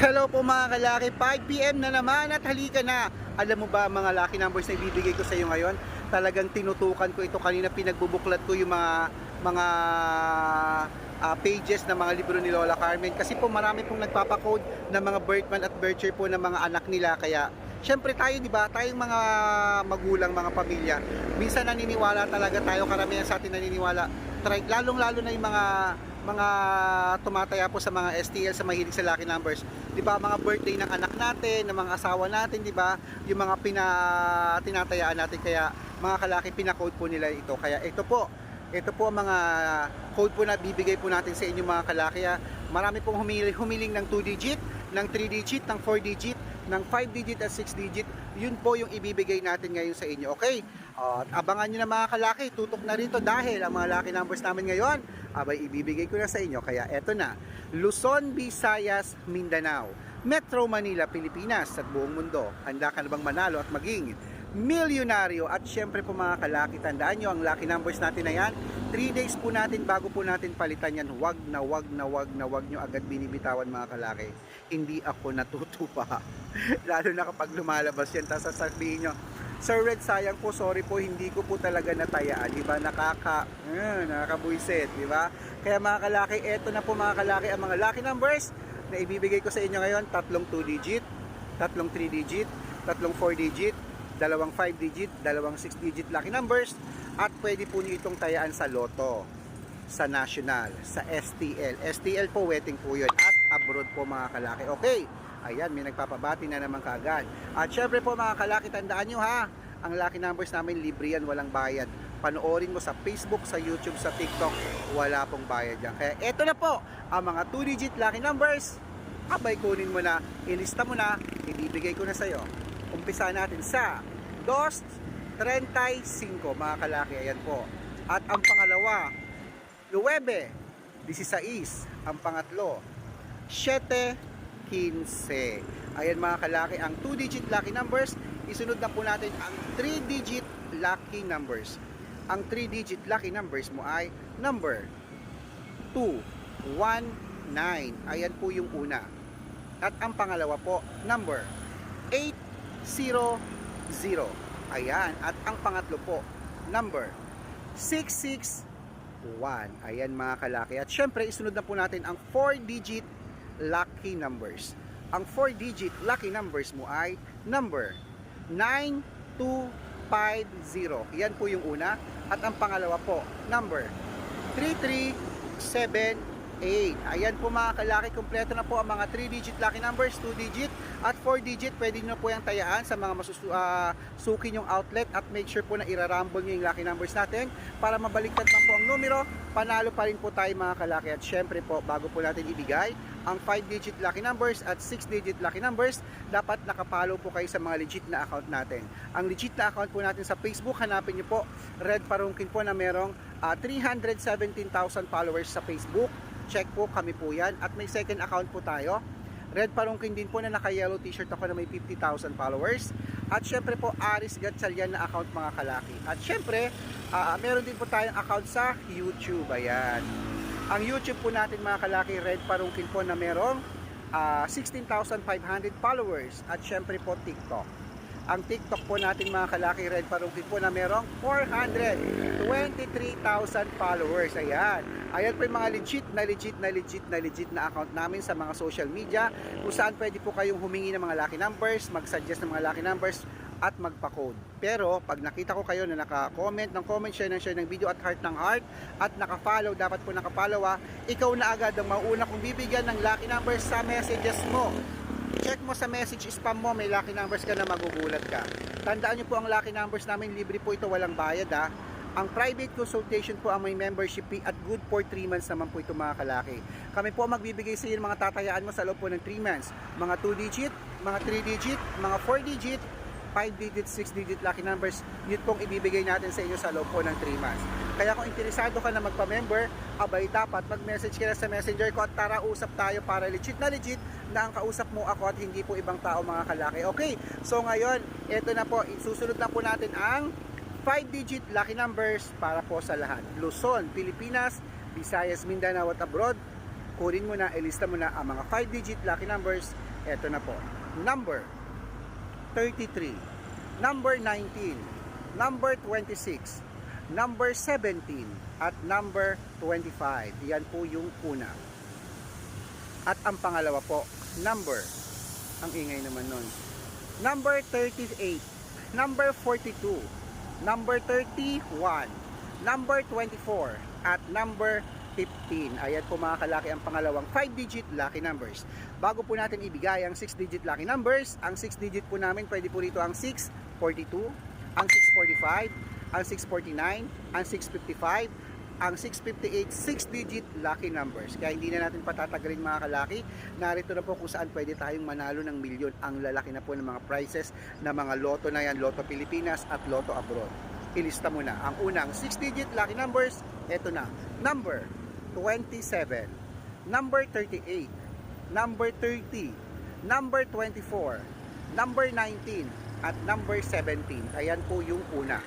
Hello po mga kalaki, 5pm na naman at halika na. Alam mo ba mga lucky numbers na ibibigay ko sa iyo ngayon? Talagang tinutukan ko ito kanina pinagbubuklat ko yung mga mga ah, pages ng mga libro ni Lola Carmen kasi po marami pong nagpapakode ng mga birthman at birth po ng mga anak nila kaya Siyempre tayo, di ba? Tayong mga magulang, mga pamilya, minsan naniniwala talaga tayo, karamihan sa atin naniniwala. Try, lalong-lalo na yung mga mga tumataya po sa mga STL sa mahilig sa lucky numbers. 'Di ba? Mga birthday ng anak natin, ng mga asawa natin, 'di ba? Yung mga pina tinatayaan natin kaya mga kalaki pinakode po nila ito. Kaya ito po, ito po ang mga code po na bibigay po natin sa inyo mga kalaki. Marami pong humiling, humiling ng 2 digit, ng 3 digit, ng 4 digit, ng 5 digit at 6 digit. Yun po yung ibibigay natin ngayon sa inyo. Okay? Uh, abangan nyo na mga kalaki, tutok na rito dahil ang mga lucky numbers namin ngayon, abay ibibigay ko na sa inyo. Kaya eto na, Luzon, Visayas, Mindanao, Metro Manila, Pilipinas at buong mundo. Handa ka na bang manalo at maging milyonaryo. At syempre po mga kalaki, tandaan nyo ang lucky numbers natin na yan 3 days po natin bago po natin palitan yan. Wag na wag na wag na wag nyo agad binibitawan mga kalaki. Hindi ako natutupa lalo na kapag lumalabas yan. Tapos sasabihin nyo Sir Red, sayang po, sorry po, hindi ko po talaga natayaan, di ba? Nakaka, uh, nakakabuisit, di ba? Kaya mga kalaki, eto na po mga kalaki, ang mga lucky numbers na ibibigay ko sa inyo ngayon, tatlong 2 digit, tatlong 3 digit, tatlong 4 digit, dalawang 5 digit, dalawang 6 digit lucky numbers, at pwede po nyo itong tayaan sa loto, sa national, sa STL. STL po, waiting po yun. At abroad po mga kalaki. Okay, ayan, may nagpapabati na naman kaagad. At syempre po mga kalaki, tandaan nyo ha, ang lucky numbers namin, libre yan, walang bayad. Panoorin mo sa Facebook, sa YouTube, sa TikTok, wala pong bayad yan. Kaya eto na po, ang mga 2-digit lucky numbers, abay kunin mo na, ilista mo na, ibibigay ko na sa'yo. Umpisa natin sa 2.35 mga kalaki, ayan po. At ang pangalawa, 9, 16. Ang pangatlo, 7, 15. Ayan mga kalaki, ang 2-digit lucky numbers, isunod na po natin ang 3-digit lucky numbers. Ang 3-digit lucky numbers mo ay number 2, 1, 9. Ayan po yung una. At ang pangalawa po, number 8, 0, 0. Ayan. At ang pangatlo po, number 661. Ayan mga kalaki. At syempre, isunod na po natin ang 4-digit lucky numbers. Ang 4-digit lucky numbers mo ay number 9250. Yan po yung una. At ang pangalawa po, number 3378. Ayan po mga kalaki, kompleto na po ang mga 3-digit lucky numbers, 2-digit at 4-digit. Pwede nyo po yung tayaan sa mga masusuki nyong outlet at make sure po na irarumble nyo yung lucky numbers natin para mabaliktad man po ang numero, panalo pa rin po tayo mga kalaki. At syempre po, bago po natin ibigay ang 5-digit lucky numbers at 6-digit lucky numbers, dapat nakapalo po kayo sa mga legit na account natin. Ang legit na account po natin sa Facebook, hanapin nyo po Red Parungkin po na merong ah, 317,000 followers sa Facebook. Check po kami po yan. At may second account po tayo. Red Parungkin din po na naka-yellow t-shirt ako na may 50,000 followers. At syempre po, Aris Gatchalian na account mga kalaki. At syempre, ah, meron din po tayong account sa YouTube. Ayan. Ang YouTube po natin mga kalaki, Red Parungkin po na merong ah, 16,500 followers. At syempre po, TikTok. Ang TikTok po natin mga kalaki, Red Parungkin po na merong 423,000 followers. Ayan. Ayan po yung mga legit na legit na legit na legit na account namin sa mga social media kung saan pwede po kayong humingi ng mga lucky numbers, mag-suggest ng mga lucky numbers at magpa-code. Pero pag nakita ko kayo na naka-comment ng comment, share ng share ng video at heart ng heart at naka-follow, dapat po naka-follow ah, ikaw na agad ang mauna kong bibigyan ng lucky numbers sa messages mo. Check mo sa message spam mo, may lucky numbers ka na magugulat ka. Tandaan niyo po ang lucky numbers namin, libre po ito, walang bayad ha. Ang private consultation po ang may membership fee at good for 3 months naman po ito mga kalaki. Kami po ang magbibigay sa iyo ng mga tatayaan mo sa loob po ng 3 months. Mga 2 digit, mga 3 digit, mga 4 digit, 5 digit, 6 digit lucky numbers, yun pong ibibigay natin sa inyo sa loob po ng 3 months. Kaya kung interesado ka na magpa-member, abay dapat mag-message ka na sa messenger ko at tara usap tayo para legit na legit na ang kausap mo ako at hindi po ibang tao mga kalaki. Okay, so ngayon, ito na po, susunod na po natin ang 5-digit lucky numbers para po sa lahat. Luzon, Pilipinas, Visayas, Mindanao at abroad. Kunin mo na, ilista mo na ang mga 5-digit lucky numbers Eto na po. Number 33, number 19, number 26, number 17, at number 25. Yan po yung una. At ang pangalawa po, number, ang ingay naman nun, number 38, number 42, number 31, number 24, at number 15. Ayan po mga kalaki ang pangalawang 5-digit lucky numbers. Bago po natin ibigay ang 6-digit lucky numbers, ang 6-digit po namin pwede po rito ang 642, ang 645, ang 649, ang 655, ang 658 6-digit lucky numbers. Kaya hindi na natin patatagalin mga kalaki. Narito na po kung saan pwede tayong manalo ng milyon. Ang lalaki na po ng mga prizes na mga loto na yan, Loto Pilipinas at Loto Abroad. Ilista mo na. Ang unang 6-digit lucky numbers, eto na. Number 27, number 38, number 30, number 24, number 19, at number 17. Ayan po yung una.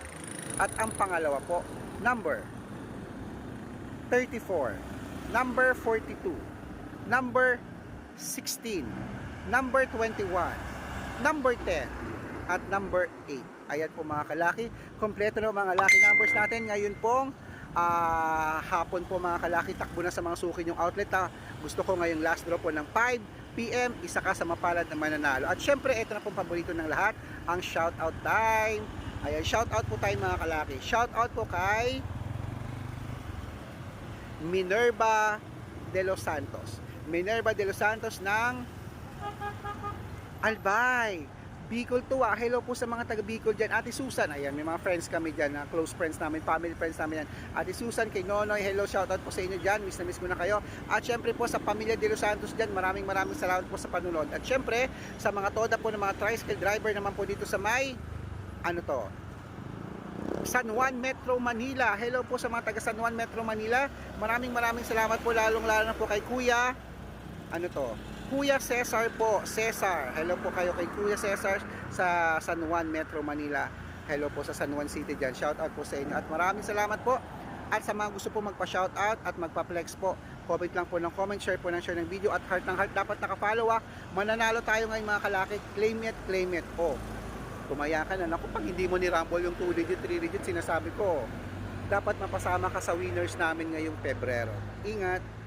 At ang pangalawa po, number 34, number 42, number 16, number 21, number 10, at number 8. Ayan po mga kalaki. Kompleto na mga lucky numbers natin. Ngayon pong ah, hapon po mga kalaki. Takbo na sa mga suki yung outlet. Ha. Gusto ko ngayong last draw po ng 5 PM. Isa ka sa mapalad na mananalo. At syempre, ito na pong paborito ng lahat. Ang shoutout time. Ayan, shoutout po tayo mga kalaki. Shoutout po kay Minerva de los Santos. Minerva de los Santos ng Albay. Bicol to ah. Hello po sa mga taga Bicol dyan. Ate Susan, ayan, may mga friends kami dyan, na close friends namin, family friends namin yan. Ate Susan, kay Nonoy, hello, shoutout po sa inyo dyan. Miss na miss ko na kayo. At syempre po sa pamilya de los Santos dyan, maraming maraming salamat po sa panunod. At syempre, sa mga toda po ng mga tricycle driver naman po dito sa may, ano to, San Juan Metro Manila. Hello po sa mga taga San Juan Metro Manila. Maraming maraming salamat po lalong lalo na po kay Kuya. Ano to? Kuya Cesar po. Cesar. Hello po kayo kay Kuya Cesar sa San Juan Metro Manila. Hello po sa San Juan City dyan. Shout out po sa inyo. At maraming salamat po. At sa mga gusto po magpa-shout out at magpa-flex po, comment lang po ng comment, share po ng share ng video at heart ng heart dapat naka-follow ah. Mananalo tayo ngayon mga kalaki. Claim it, claim it. Oh, tumaya ka na. Naku, pag hindi mo ni-rumble yung 2 digit, 3 digit, sinasabi ko, dapat mapasama ka sa winners namin ngayong Pebrero. Ingat!